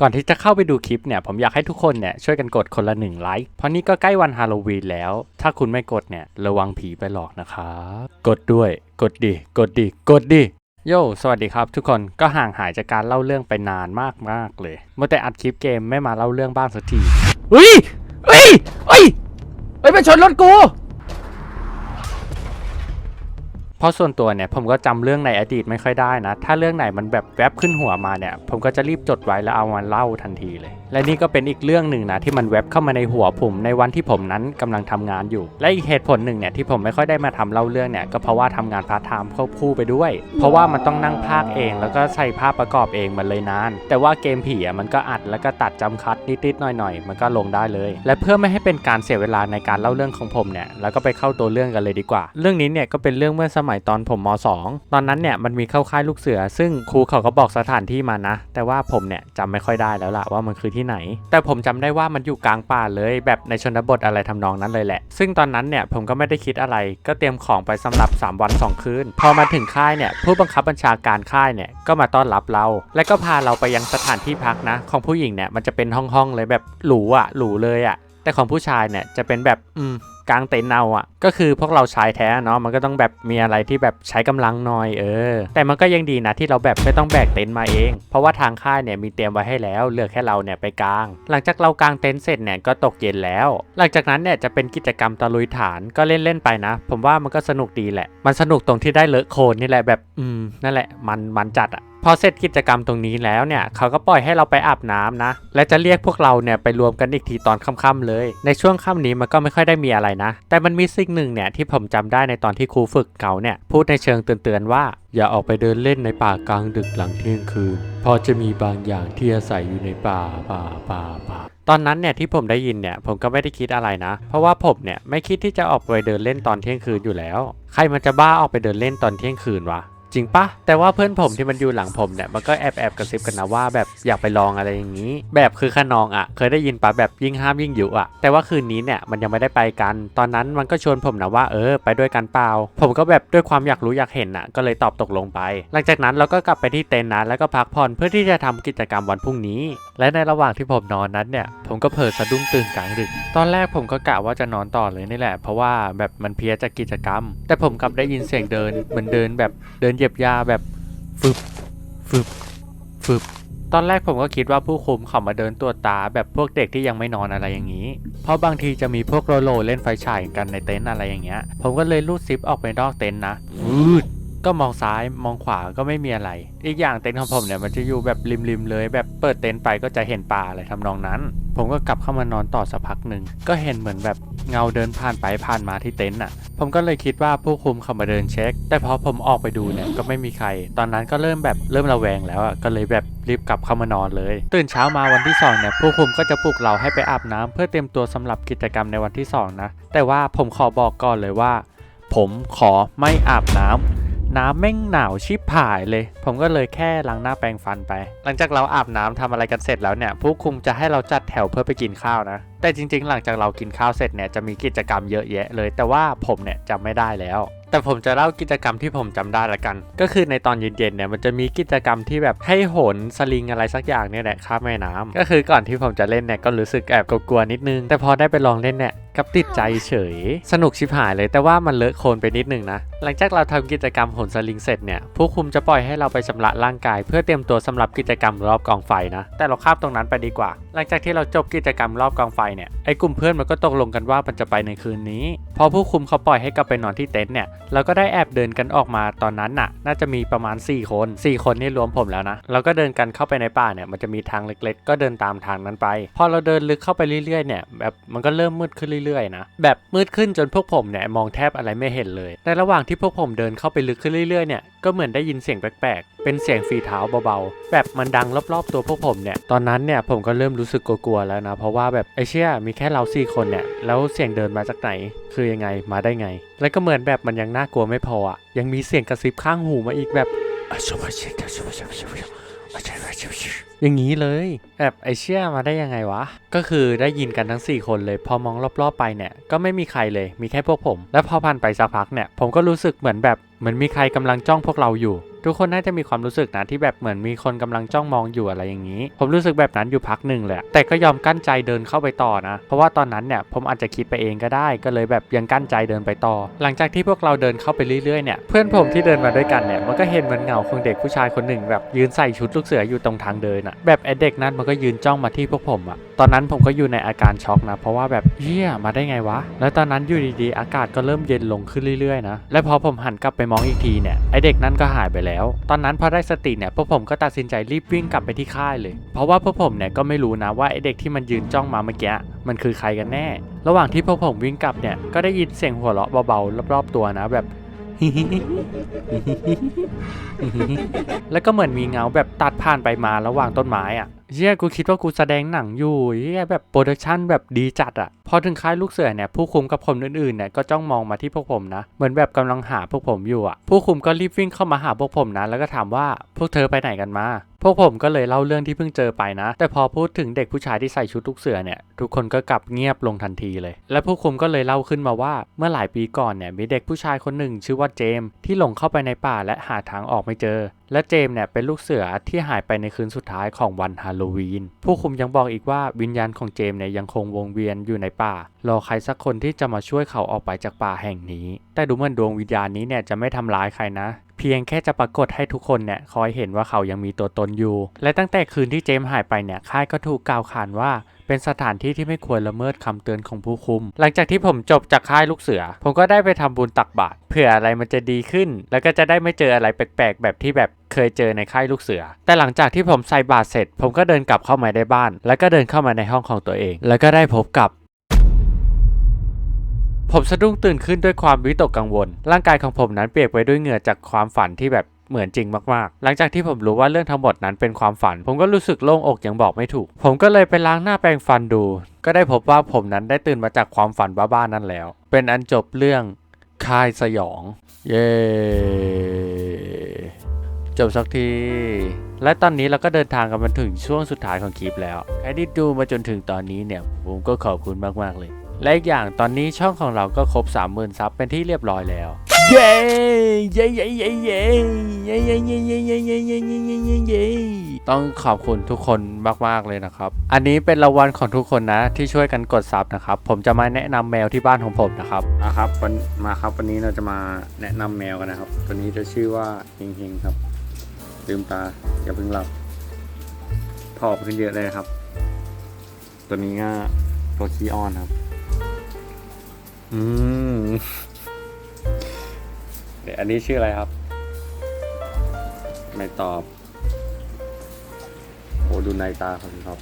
ก่อนที่จะเข้าไปดูคลิปเนี่ยผมอยากให้ทุกคนเนี่ยช่วยกันกดคนละหนึ่งไลค์เพราะนี่ก็ใกล้วันฮาโลวีนแล้ว ถ้าคุณไม่กดเนี่ยระวังผีไปหลอกนะครับกดด้วย กดดิกดดิกดดิโยสวัสดีครับทุกคนก็ห่างหายจากการเล่าเรื่องไปนานมากมากเลยเมื่อแต่อัดคลิปเกมไม่มาเล่าเรื่องบ้างสักทีเฮ้ยเฮ้ยเฮ้ยเฮ้ยไปชนรถกู เพราะส่วนตัวเนี่ยผมก็จำเรื่องในอดีตไม่ค่อยได้นะ ถ้าเรื่องไหนมันแบบแวบขึ้นหัวมาเนี่ย ผมก็จะรีบจดไว้แล้วเอามาเล่าทันทีเลยและนี่ก็เป็นอีกเรื่องหนึ่งนะที่มันแวบเข้ามาในหัวผมในวันที่ผมนั้นกำลังทำงานอยู่ และอีกเหตุผลหนึ่งเนี่ยที่ผมไม่ค่อยได้มาทำเล่าเรื่องเนี่ยก็เพราะว่าทำงานพาร์ทไทม์ควบคู่ไปด้วย เพราะว่ามันต้องนั่งพากเอง แล้วก็ใส่ภาพประกอบเองมันเลยนาน แต่ว่าเกมผีอะมันก็อัดแล้วก็ตัดจำคัดนิดๆหน่อยๆ มันก็ลงได้เลย และเพื่อไม่ให้เป็นการเสียเวลาในการเล่าเรื่องของผมเนี่ยแล้วก็ไปเข้าตัวเรื่องกันเลยดีกว่า เรื่องนี้เนี่ยก็เป็นเรื่องเมื่อสมัยตอนผมม 2 ตอนนั้นเนี่ยมันมีเข้าค่ายลูกเสือ ซึ่งครูเขาก็บอกสถานที่มานะ แต่ว่าผมเนี่ยจำไม่ค่อยได้แล้วล่ะว่ามันคือที่ไหน แต่ผมจำได้ว่ามันอยู่กลางป่าเลยแบบในชนบทอะไรทำนองนั้นเลยแหละ ซึ่งตอนนั้นเนี่ยผมก็ไม่ได้คิดอะไรก็เตรียมของไปสำหรับ 3 วัน 2 คืน พอมาถึงค่ายเนี่ยผู้บังคับบัญชาการค่ายเนี่ยก็มาต้อนรับเรา และก็พาเราไปยังสถานที่พักนะ ของผู้หญิงเนี่ยมันจะเป็นห้องๆเลยแบบหรูอะหรูเลยอะ แต่ของผู้ชายเนี่ยจะเป็นแบบอืมกลางเต็นท์เอาอะ ก็คือพวกเราชายแท้เนาะมันก็ต้องแบบมีอะไรที่แบบใช้กำลังหน่อยเออ แต่มันก็ยังดีนะที่เราแบบไม่ต้องแบกเต็นท์มาเอง เพราะว่าทางค่ายเนี่ยมีเตรียมไว้ให้แล้วเหลือแค่เราเนี่ยไปกลาง หลังจากเรากางเต็นท์เสร็จเนี่ยก็ตกเย็นแล้ว หลังจากนั้นเนี่ยจะเป็นกิจกรรมตะลุยฐานก็เล่นๆไปนะ ผมว่ามันก็สนุกดีแหละ มันสนุกตรงที่ได้เลอะโคลนนี่แหละแบบอืมนั่นแหละมันมันจัดอะ พอเสร็จกิจกรรมตรงนี้แล้วเนี่ยเขาก็ปล่อยให้เราไปอาบน้ำนะ และจะเรียกพวกเราเนี่ยไปรวมกันอีกทีตอนค่ำๆเลย ในช่วงค่ำนี้มันก็ไม่ค่อยได้มีอะไรนะ แต่มันมีสิ่งหนึ่งเนี่ยที่ผมจำได้ในตอนที่ครูฝึกเขาเนี่ยพูดในเชิงเตือนๆว่า อย่าออกไปเดินเล่นในป่ากลางดึกหลังเที่ยงคืนพราะจะมีบางอย่างที่อาศัยอยู่ในป่าป่าป่าป่าตอนนั้นเนี่ยที่ผมได้ยินเนี่ยผมก็ไม่ได้คิดอะไรนะ เพราะว่าผมเนี่ยไม่คิดที่จะออกไปเดินเล่นตอนเที่ยงคืนอยู่แล้ว ใครมันจะบ้าออกไปเดินเล่นตอนเที่ยงคืนวะ จริงปะแต่ว่าเพื่อนผมที่มันอยู่หลังผมเนี่ยมันก็แอบแอบกระซิบกันนะว่าแบบอยากไปลองอะไรอย่างนี้ แบบคือขนองอะ เคยได้ยินปะแบบยิ่งห้ามยิ่งอยุอะ แต่ว่าคืนนี้เนี่ยมันยังไม่ได้ไปกัน ตอนนั้นมันก็ชวนผมนะว่าเออ ไปด้วยกันเปล่า ผมก็แบบด้วยความอยากรู้อยากเห็นอะ ก็เลยตอบตกลงไป หลังจากนั้นเราก็กลับไปที่เต็นท์นะแล้วก็พักผ่อนเพื่อที่จะทำกิจกรรมวันพรุ่งนี้ และในระหว่างที่ผมนอนนั้นเนี่ย ผมก็เผลอสะดุ้งตื่นกลางดึกตอนแรกผมก็กะว่าจะนอนต่อเลยนี่แหละ เพราะว่าแบบมันเพลียจากกิจกรรม แต่ผมกลับได้ยินเสียงเดินเหมือนเดินแบบเดินเหยียบยาแบบฟึบฟึบฟึบตอนแรกผมก็คิดว่าผู้คุมเขามาเดินตรวตาแบบพวกเด็กที่ยังไม่นอนอะไรอย่างนี้ เพราะบางทีจะมีพวกโลโลเล่นไฟฉายกันในเต็นท์อะไรอย่างเงี้ย ผมก็เลยลูดซิปออกไปนอกเต็นท์นะวืดก็มองซ้ายมองขวาก็ไม่มีอะไร อีกอย่างเต็นท์ของผมเนี่ยมันจะอยู่แบบริมๆเลย แบบเปิดเต็นท์ไปก็จะเห็นป่าอะไรทำนองนั้น ผมก็กลับเข้ามานอนต่อสักพักหนึ่งก็เห็นเหมือนแบบ เงาเดินผ่านไปผ่านมาที่เต็นท์อะ ผมก็เลยคิดว่าผู้คุมเขามาเดินเช็ค แต่พอผมออกไปดูเนี่ยก็ไม่มีใคร ตอนนั้นก็เริ่มแบบเริ่มระแวงแล้วอะก็เลยแบบรีบกลับเข้ามานอนเลย ตื่นเช้ามาวันที่สองเนี่ยผู้คุมก็จะปลุกเราให้ไปอาบน้ำเพื่อเตรียมตัวสำหรับกิจกรรมในวันที่สองนะแต่ว่าผมขอบอกก่อนเลยว่า ผมขอไม่อาบน้ำน้ำแม่งหนาวชิบหายเลย ผมก็เลยแค่ล้างหน้าแปรงฟันไป หลังจากเราอาบน้ำทำอะไรกันเสร็จแล้วเนี่ย ผู้คุมจะให้เราจัดแถวเพื่อไปกินข้าวนะแต่จริงๆ หลังจากเรากินข้าวเสร็จเนี่ยจะมีกิจกรรมเยอะแยะเลย แต่ว่าผมเนี่ยจำไม่ได้แล้ว แต่ผมจะเล่ากิจกรรมที่ผมจำได้ละกัน ก็คือในตอนเย็นๆเนี่ยมันจะมีกิจกรรมที่แบบให้โหนสลิงอะไรสักอย่างเนี่ยแหละข้ามแม่น้ำก็คือก่อนที่ผมจะเล่นเนี่ยก็รู้สึกแอบกลัวๆนิดนึง แต่พอได้ไปลองเล่นเนี่ยกับติดใจเฉย สนุกชิบหายเลยแต่ว่ามันเลอะโคลนไปนิดนึงนะ หลังจากเราทำกิจกรรมโหนสลิงเสร็จเนี่ยผู้คุมจะปล่อยให้เราไปชำระร่างกาย เพื่อเตรียมตัวสำหรับกิจกรรมรอบกองไฟนะแต่เราข้ามตรงนั้นไปดีกว่า หลังจากที่เราจบกิจกรรมรอบกองไฟเนี่ยไอ้กลุ่มเพื่อนมันก็ตกลงกันว่ามันจะไปในคืนนี้ พอผู้คุมเขาปล่อยให้กลับไปนอนที่เต็นท์เนี่ยเราก็ได้แอบเดินกันออกมาตอนนั้นน่ะ น่าจะมีประมาณ 4 คน 4 คนนี่รวมผมแล้วนะเราก็เดินกันเข้าไปในป่าเนี่ยมันจะมีทางเล็กๆ ก็เดินตามทางนั้นไป พอเราเดินลึกเข้าไปเรื่อยๆเนี่ยแบบมันก็เริ่มมืดขึ้นเรื่อยๆนะแบบมืดขึ้นจนพวกผมเนี่ยมองแทบอะไรไม่เห็นเลยในระหว่างที่พวกผมเดินเข้าไปลึกขึ้นเรื่อยๆเนี่ยก็เหมือนได้ยินเสียงแปลกๆเป็นเสียงฝีเท้าเบาๆแบบมันดังรอบๆ ตัวพวกผมเนี่ย ตอนนั้นเนี่ยผมก็เริ่มรู้สึกกลัวๆแล้วนะ เพราะว่าแบบไอเชี่ยมีแค่เราสี่คนเนี่ย แล้วเสียงเดินมาจากไหน คือยังไงมาได้ไง แล้วก็เหมือนแบบมันยังน่ากลัวไม่พออะ ยังมีเสียงกระซิบข้างหูมาอีกแบบอย่างนี้เลยแบบไอเชี่ยมาได้ยังไงวะ ก็คือได้ยินกันทั้ง 4 คนเลยพอมองรอบๆไปเนี่ยก็ไม่มีใครเลยมีแค่พวกผม แล้วพอผ่านไปสักพักเนี่ยผมก็รู้สึกเหมือนแบบเหมือนมีใครกำลังจ้องพวกเราอยู่ ทุกคนน่าจะมีความรู้สึกนะที่แบบเหมือนมีคนกำลังจ้องมองอยู่อะไรอย่างนี้ ผมรู้สึกแบบนั้นอยู่พักหนึ่งแหละแต่ก็ยอมกั้นใจเดินเข้าไปต่อนะ เพราะว่าตอนนั้นเนี่ยผมอาจจะคิดไปเองก็ได้ ก็เลยแบบยังกั้นใจเดินไปต่อ หลังจากที่พวกเราเดินเข้าไปเรื่อยๆเนี่ยเพื่อนผมที่เดินมาด้วยกันเนี่ยมันก็เห็นเหมือนเงาของเด็กผู้ชายคนหนึ่ง แบบยืนใส่ชุดลูกเสืออยู่ตรงทางเดินอะแบบไอเด็กนั้นมันก็ยืนจ้องมาที่พวกผมอะตอนนั้นผมก็อยู่ในอาการช็อกนะ เพราะว่าแบบเฮียมาได้ไงวะ แล้วตอนนั้นอยู่ดีๆ อากาศก็เริ่มเย็นลงขึ้นเรื่อยๆนะและพอผมหันกลับไปมองอีกทีเนี่ยไอเด็กนั้นก็หายไปแล้ว ตอนนั้นพอได้สติเนี่ยพวกผมก็ตัดสินใจรีบวิ่งกลับไปที่ค่ายเลย เพราะว่าพวกผมเนี่ยก็ไม่รู้นะว่าไอเด็กที่มันยืนจ้องมาเมื่อกี้มันคือใครกันแน่ ระหว่างที่พวกผมวิ่งกลับเนี่ยก็ได้ยินเสียงหัวเราะเบาๆรอบๆตัวนะแบบแล้วก็เหมือนมีเงาแบบตัดผ่านไปมาระหว่างต้นไม้อะเชี่ยกูคิดว่ากูแสดงหนังอยู่เชี่ยแบบโปรดักชันแบบดีจัดอะพอถึงค่ายลูกเสือเนี่ยผู้คุมกับคนอื่นๆเนี่ยก็จ้องมองมาที่พวกผมนะ เหมือนแบบกำลังหาพวกผมอยู่อะผู้คุมก็รีบวิ่งเข้ามาหาพวกผมนะ แล้วก็ถามว่าพวกเธอไปไหนกันมาพวกผมก็เลยเล่าเรื่องที่เพิ่งเจอไปนะ แต่พอพูดถึงเด็กผู้ชายที่ใส่ชุดลูกเสือเนี่ยทุกคนก็กลับเงียบลงทันทีเลย และผู้คุมก็เลยเล่าขึ้นมาว่าเมื่อหลายปีก่อนเนี่ยมีเด็กผู้ชายคนหนึ่งชื่อว่าเจมที่หลงเข้าไปในป่าและหาทางออกไม่เจอ และเจมส์เนี่ยเป็นลูกเสือที่หายไปในคืนสุดท้ายของวันฮาโลวีน ผู้คุมยังบอกอีกว่าวิญญาณของเจมส์เนี่ยยังคงวงเวียนอยู่ในป่า รอใครสักคนที่จะมาช่วยเขาออกไปจากป่าแห่งนี้ แต่ดูเหมือนดวงวิญญาณนี้เนี่ยจะไม่ทำร้ายใครนะ เพียงแค่จะปรากฏให้ทุกคนเนี่ยคอยเห็นว่าเขายังมีตัวตนอยู่ และตั้งแต่คืนที่เจมส์หายไปเนี่ยค่ายก็ถูกกล่าวขานว่าเป็นสถานที่ที่ไม่ควรละเมิดคำเตือนของผู้คุม หลังจากที่ผมจบจากค่ายลูกเสือ ผมก็ได้ไปทำบุญตักบาตรเผื่ออะไรมันจะดีขึ้น แล้วก็จะได้ไม่เจออะไรแปลกๆ แบบที่แบบเคยเจอในค่ายลูกเสือ แต่หลังจากที่ผมใส่บาตรเสร็จ ผมก็เดินกลับเข้ามาในบ้าน แล้วก็เดินเข้ามาในห้องของตัวเอง แล้วก็ได้พบกับ ผมสะดุ้งตื่นขึ้นด้วยความวิตกกังวล ร่างกายของผมนั้นเปียกไปด้วยเหงื่อจากความฝันที่แบบเหมือนจริงมากๆ หลังจากที่ผมรู้ว่าเรื่องทั้งหมดนั้นเป็นความฝัน ผมก็รู้สึกโล่งอกอย่างบอกไม่ถูก ผมก็เลยไปล้างหน้าแปรงฟันดู ก็ได้พบว่าผมนั้นได้ตื่นมาจากความฝันบ้าๆนั่นแล้ว เป็นอันจบเรื่องค่ายสยอง เย้จบสักที และตอนนี้เราก็เดินทางกันมาถึงช่วงสุดท้ายของคลิปแล้ว ใครที่ดูมาจนถึงตอนนี้เนี่ย ผมก็ขอบคุณมากๆเลย และอีกอย่างตอนนี้ช่องของเราก็ครบ 30,000ซับเป็นที่เรียบร้อยแล้วเย้เย้เย้เย้เย้เย้เย้เย้เย้เย้เย้เย้เย้เย้เย้เย้ต้องขอบคุณทุกคนมากๆเลยนะครับ อันนี้เป็นรางวัลของทุกคนนะ ที่ช่วยกันกดซับนะครับ ผมจะมาแนะนำแมวที่บ้านของผมนะครับอะครับวันมาครับวันนี้เราจะมาแนะนำแมวกันนะครับ ตัวนี้จะชื่อว่าเฮงเฮงครับ ลืมตาอย่าเพิ่งหลับผอมขึ้นเยอะเลยครับ ตัวนี้ก็ตัวขี้อ้อนครับ อืมเดี๋ยวอันนี้ชื่ออะไรครับ ไม่ตอบ โอ้ดูในตาเขาสิครับ